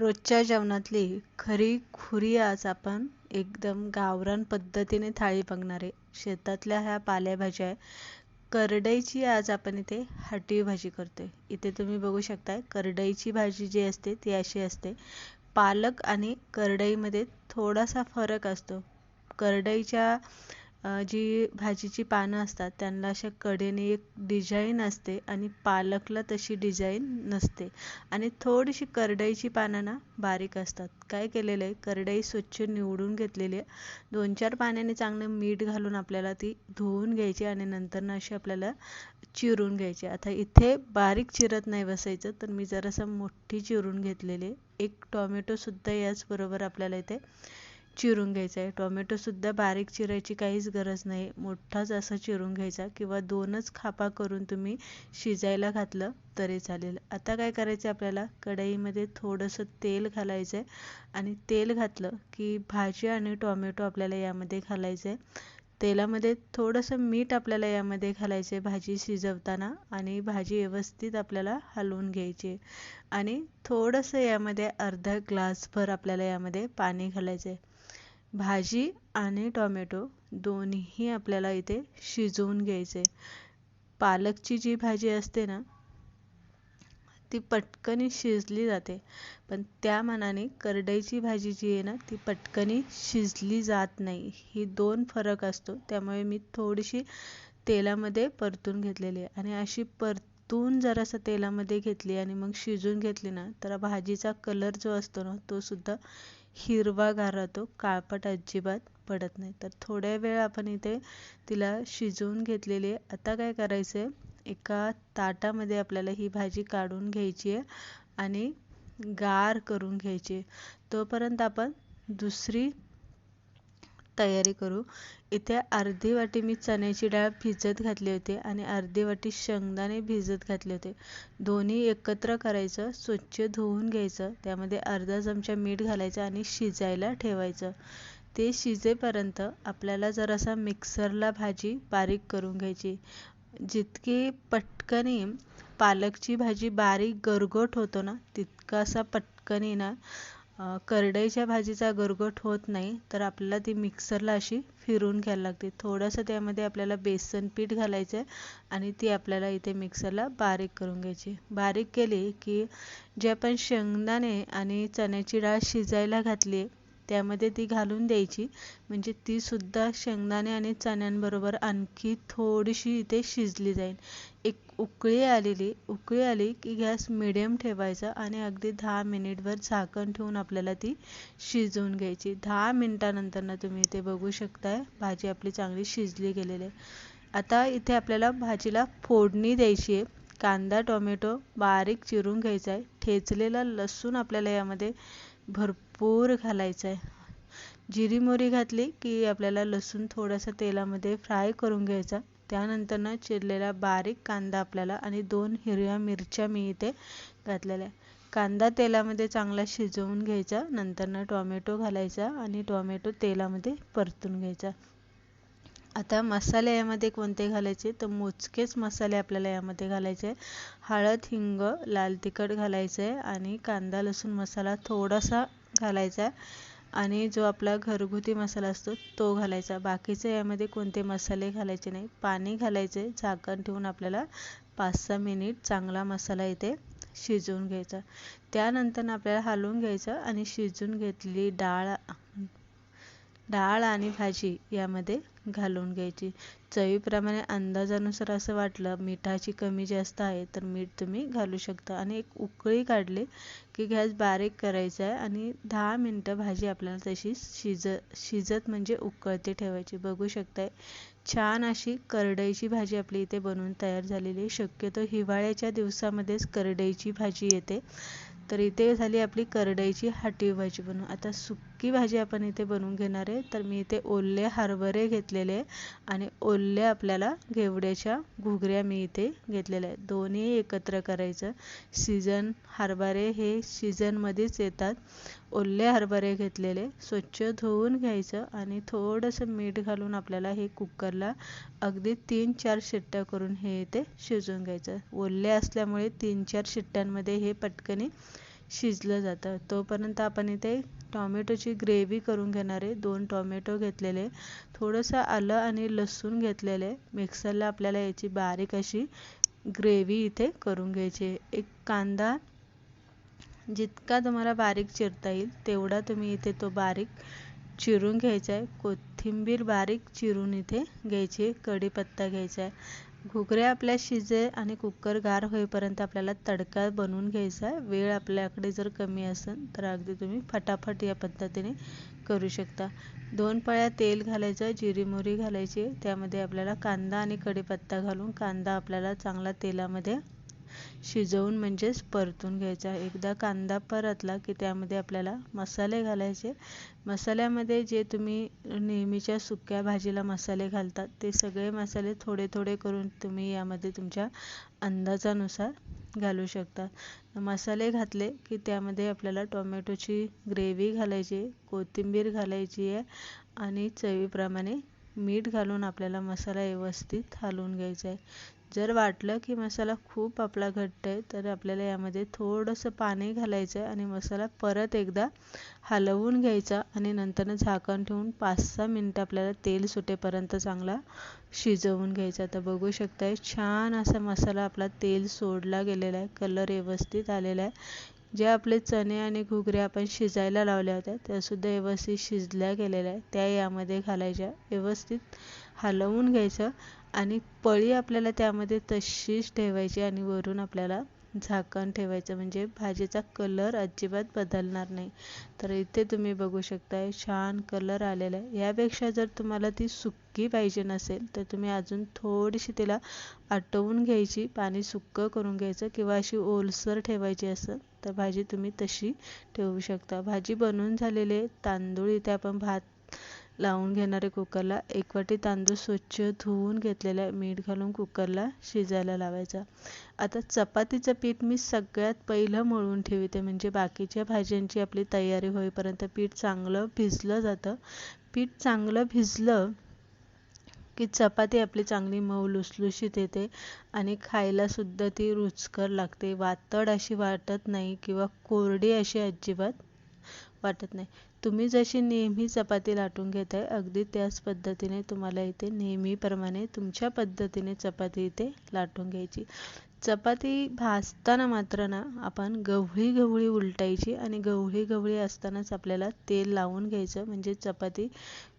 रोजच्या जेवणातली खरी खुरी आज आपण एकदम गावरान पद्धतीने थाळी बघणार आहे. शेतातल्या ह्या पालेभाज्या आहे करडईची आज आपण इथे हटी भाजी करतोय. इथे तुम्ही बघू शकताय करडईची भाजी जी असते ती अशी असते. पालक आणि करडईमध्ये थोडासा फरक असतो. करडईच्या जी भाजीची पानं असतात त्यांना अशा कडेने एक डिझाईन असते आणि पालकला तशी डिझाईन नसते. आणि थोडीशी करडईची पानं ना बारीक असतात. काय केलेलं आहे? करडई स्वच्छ निवडून घेतलेली आहे. दोन चार पाण्याने चांगलं मीठ घालून आपल्याला ती धुवून घ्यायची आणि नंतर ना अशी आपल्याला चिरून घ्यायची. आता इथे बारीक चिरत नाही बसायचं तर मी जरासं मोठी चिरून घेतलेली एक टॉमॅटोसुद्धा याचबरोबर आपल्याला इथे चिरून घ्यायचा आहे टोमॅटोसुद्धा बारीक चिरायची काहीच गरज नाही. मोठाच असा चिरून घ्यायचा किंवा दोनच खापा करून तुम्ही शिजायला घातलं तरी चालेल. आता काय करायचं आपल्याला? कढईमध्ये थोडंसं तेल घालायचं आहे आणि तेल घातलं की भाजी आणि टोमॅटो आपल्याला यामध्ये घालायचं आहे तेलामध्ये थोडंसं मीठ आपल्याला यामध्ये घालायचं आहे भाजी शिजवताना आणि भाजी व्यवस्थित आपल्याला हलवून घ्यायची. आणि थोडंसं यामध्ये अर्धा ग्लासभर आपल्याला यामध्ये पाणी घालायचं आहे भाजी आणि टोमॅटो दोन्ही आपल्याला इथे शिजवून घ्यायचे. पालकची जी भाजी असते ना ती पटकन शिजली जाते. पण त्या मनाने करडईची भाजी जी आहे ना ती पटकन शिजली जात नाही. ही दोन फरक असतो. त्यामुळे मी थोडीशी तेलामध्ये परतून घेतलेली आहे. आणि अशी परतून जरासं तेलामध्ये घेतली आणि मग शिजून घेतली ना तर भाजीचा कलर जो असतो ना तो सुद्धा हिरवागार राहतो काळपट अजिबात पडत नाही. तर थोड्या वेळ आपण इथे तिला शिजवून घेतलेली आहे. आता काय करायचं आहे एका ताटामध्ये आपल्याला ही भाजी काढून घ्यायची आहे आणि गार करून घ्यायची आहे. तोपर्यंत आपण दुसरी तयारी करू. इथे अर्धी वाटी मी चण्याची डाळ भिजत घातली होती आणि अर्धी वाटी शेंगदाणे भिजत घातले होते. दोन्ही एकत्र करायचं स्वच्छ धुवून घ्यायचं त्यामध्ये अर्धा चमचा मीठ घालायचं आणि शिजायला ठेवायचं. ते शिजेपर्यंत आपल्याला जरासा मिक्सरला भाजी बारीक करून घ्यायची. जितकी पटकनी पालकची भाजी बारीक गरगोट होतो ना तितकासा पटकनी ना करडईच्या भाजीचा गरगट होत नाही तर आपल्याला ती मिक्सरला अशी फिरून घ्यायला लागते. थोडंसं त्यामध्ये आपल्याला बेसन पीठ घालायचं आहे आणि ती आपल्याला इथे मिक्सरला बारीक करून घ्यायची. बारीक केली की जे आपण शेंगदाणे आणि चण्याची डाळ शिजायला घातली त्यामध्ये ती घालून द्यायची. म्हणजे तीसुद्धा शेंगदाणे आणि चण्यांबरोबर आणखी थोडीशी इथे शिजली जाईल. एक उकळी आलेली उकळी आली की गॅस मिडियम ठेवायचा आणि अगदी दहा मिनिटभर झाकण ठेवून आपल्याला ती शिजवून घ्यायची. दहा मिनिटानंतरनं तुम्ही इथे बघू शकताय भाजी आपली चांगली शिजली गेलेली आहे. आता इथे आपल्याला भाजीला फोडणी द्यायची आहे. कांदा टोमॅटो बारीक चिरून घ्यायचा आहे. ठेचलेला लसूण आपल्याला यामध्ये भरपूर घालायचं आहे जिरी मोरी घातली की आपल्याला लसूण थोडासा तेलामध्ये फ्राय करून घ्यायचा. त्यानंतरनं चिरलेला बारीक कांदा आपल्याला आणि दोन हिरव्या मिरच्या मी इथे घातलेल्या कांदा तेलामध्ये चांगला शिजवून घ्यायचा. नंतरनं टॉमॅटो टोमॅटो घालायचा आणि टोमॅटो तेलामध्ये परतून घ्यायचा. आता मसाले यामध्ये कोणते घालायचे? तर मोजकेच मसाले आपल्याला यामध्ये घालायचे हळद हिंग लाल तिखट घालायचं आहे आणि कांदा लसूण मसाला थोडासा घालायचा आहे. आणि जो आपला घरगुती मसाला असतो तो घालायचा बाकीचे यामध्ये कोणते मसाले घालायचे नाही. पाणी घालायचे झाकण ठेवून आपल्याला पाच सहा मिनिट चांगला मसाला इथे शिजवून घ्यायचा त्यानंतर आपल्याला हलवून घ्यायचं आणि शिजून घेतलेली डाळ डाळ आणि भाजी यामध्ये घालून घ्यायची. चवीप्रमाणे अंदाजानुसार असं वाटलं मिठाची कमी जास्त आहे तर मीठ तुम्ही घालू शकता. आणि एक उकळी काढली की गॅस बारीक करायचा आहे आणि दहा मिनटं भाजी आपल्याला तशी शिज शिजत म्हणजे उकळते ठेवायची. बघू शकताय छान अशी करडईची भाजी आपली इथे बनवून तयार झालेली आहे. शक्यतो हिवाळ्याच्या दिवसामध्येच करडईची भाजी येते. तर इथे झाली आपली करडईची हाटी भाजी बनवून. आता सुक सुकी भाजी आपण इथे बनवून घेणार आहे. तर मी इथे ओले हरभरे घेतलेले आणि ओले आपल्याला घेवड्याच्या घुगऱ्या मी इथे घेतलेल्या आहेत. दोन्ही एकत्र करायचं. सीझन हरभरे हे सीझनमध्येच येतात. ओले हरभरे घेतलेले. स्वच्छ धुवून घ्यायचं आणि थोडंसं मीठ घालून आपल्याला हे कुकरला अगदी तीन चार शिट्ट्या करून हे इथे शिजवून घ्यायचं. ओले असल्यामुळे तीन चार शिट्ट्यांमध्ये हे पटकनी शिजलं जातं. तोपर्यंत आपण इथे टॉमॅटोची ग्रेव्ही करून घेणारे दोन टॉमॅटो घेतलेले. थोडंसं आलं आणि लसूण घेतलेले. मिक्सरला आपल्याला याची बारीक अशी ग्रेव्ही इथे करून घ्यायची एक कांदा जितका तुम्हाला बारीक चिरता येईल तेवढा तुम्ही इथे तो बारीक चिरून घ्यायचा आहे. कोथिंबीर बारीक चिरून इथे घ्यायची कढीपत्ता घ्यायचा आहे. घुगऱ्या आपल्या शिजे आणि कुकर गार होईपर्यंत आपल्याला तडका बनवून घ्यायचा आहे. वेळ आपल्याकडे जर कमी असेल तर अगदी तुम्ही फटाफट या पद्धतीने करू शकता. दोन पळ्या तेल घालायचं जिरी मोरी घालायची. त्यामध्ये आपल्याला कांदा आणि कढीपत्ता घालून कांदा आपल्याला चांगला तेलामध्ये शिजवून म्हणजेच परतून घ्यायचा. एकदा कांदा परतला की त्यामध्ये आपल्याला मसाले घालायचे. मसाल्यामध्ये जे तुम्ही नेहमीच्या सुक्या भाजीला मसाले घालतात ते सगळे मसाले थोडे थोडे करून तुम्ही यामध्ये तुमच्या अंदाजानुसार घालू शकता. मसाले घातले की त्यामध्ये आपल्याला टोमॅटोची ग्रेव्ही घालायची कोथिंबीर घालायची आहे आणि चवीप्रमाणे मीठ घालून आपल्याला मसाला व्यवस्थित हलवून घ्यायचा आहे. जर वाटलं की मसाला खूप आपला घट्ट आहे तर आपल्याला यामध्ये थोडंसं पाणी घालायचं आहे आणि मसाला परत एकदा हलवून घ्यायचा आणि नंतर झाकण ठेवून पाच सहा मिनटं आपल्याला तेल सुटेपर्यंत चांगला शिजवून घ्यायचा. तर बघू शकताय छान असा मसाला आपला तेल सोडला गेलेला आहे कलर व्यवस्थित आलेला आहे. जे आपले चणे आणि घुगरे आपण शिजायला लावल्या होत्या त्यासुद्धा व्यवस्थित शिजल्या गेलेल्या आहे त्या यामध्ये घालायच्या व्यवस्थित हलवून घ्यायचं आणि पळी आपल्याला त्यामध्ये तशीच ठेवायची आणि वरून आपल्याला झाकण ठेवायचं. म्हणजे भाजीचा कलर अजिबात बदलणार नाही. तर इथे तुम्ही बघू शकताय छान कलर आलेला आहे. यापेक्षा जर तुम्हाला ती सुक्की पाहिजे नसेल तर तुम्ही अजून थोडीशी तिला आटवून घ्यायची पाणी सुक्कं करून घ्यायचं किंवा अशी ओलसर ठेवायची असेल तर भाजी तुम्ही तशी ठेवू शकता. भाजी बनवून झालेली तांदूळ इथे आपण भात लावून घेणारे कुकरला एक वाटी तांदूळ स्वच्छ धुवून घेतलेला आहे मीठ घालून कुकरला शिजायला लावायचा. आता चपातीचं पीठ मी सगळ्यात पहिलं मळून ठेवते म्हणजे बाकीच्या भाज्यांची आपली तयारी होईपर्यंत पीठ चांगलं भिजलं जातं. पीठ चांगलं भिजलं की चपाती आपली चांगली मऊ लुसलुशीत येते आणि खायलासुद्धा ती रुचकर लागते. वातड अशी वाटत नाही किंवा कोरडी अशी अजिबात वाटत नाही. तुम्ही जशी नेहमी चपाती लाटून घेताय अगदी त्याच पद्धतीने तुम्हाला इथे नेहमीप्रमाणे तुमच्या पद्धतीने चपाती इथे लाटून घ्यायची. चपाती भाजताना मात्र ना आपण गवळी गवळी उलटायची आणि गवळी गवळी असतानाच आपल्याला तेल लावून घ्यायचं. म्हणजे चपाती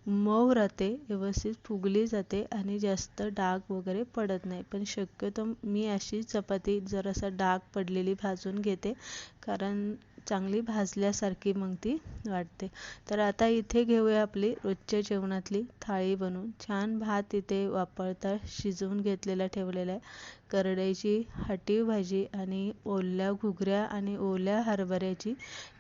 मऊ राहते व्यवस्थित फुगली जाते आणि जास्त डाग वगैरे पडत नाही. पण शक्यतो मी अशी चपाती जरासा डाग पडलेली भाजून घेते. कारण चांगली भाजल्यासारखी मग ती वाटते. तर आता इथे घेऊया आपली रोजच्या जेवणातली थाळी बनवून. छान भात इथे वापरता शिजवून घेतलेला ठेवलेला आहे. करडईची हट्टी भाजी आणि ओल्या घुगऱ्या आणि ओल्या हरभऱ्याची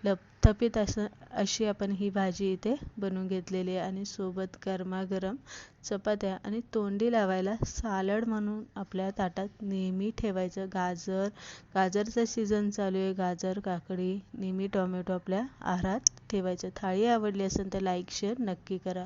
लपथपीत असं अशी आपण ही भाजी इथे बनवून घेतलेली आहे. आणि सोबत गरमागरम चपात्या आणि तोंडी लावायला सालड म्हणून आपल्या ताटात नेहमी ठेवायचं. गाजर गाजरचा सीझन चालू आहे. गाजर काकडी नेहमी टोमॅटो आपल्या आहारात ठेवायचं. थाळी आवडली असेल तर लाईक शेअर नक्की करा.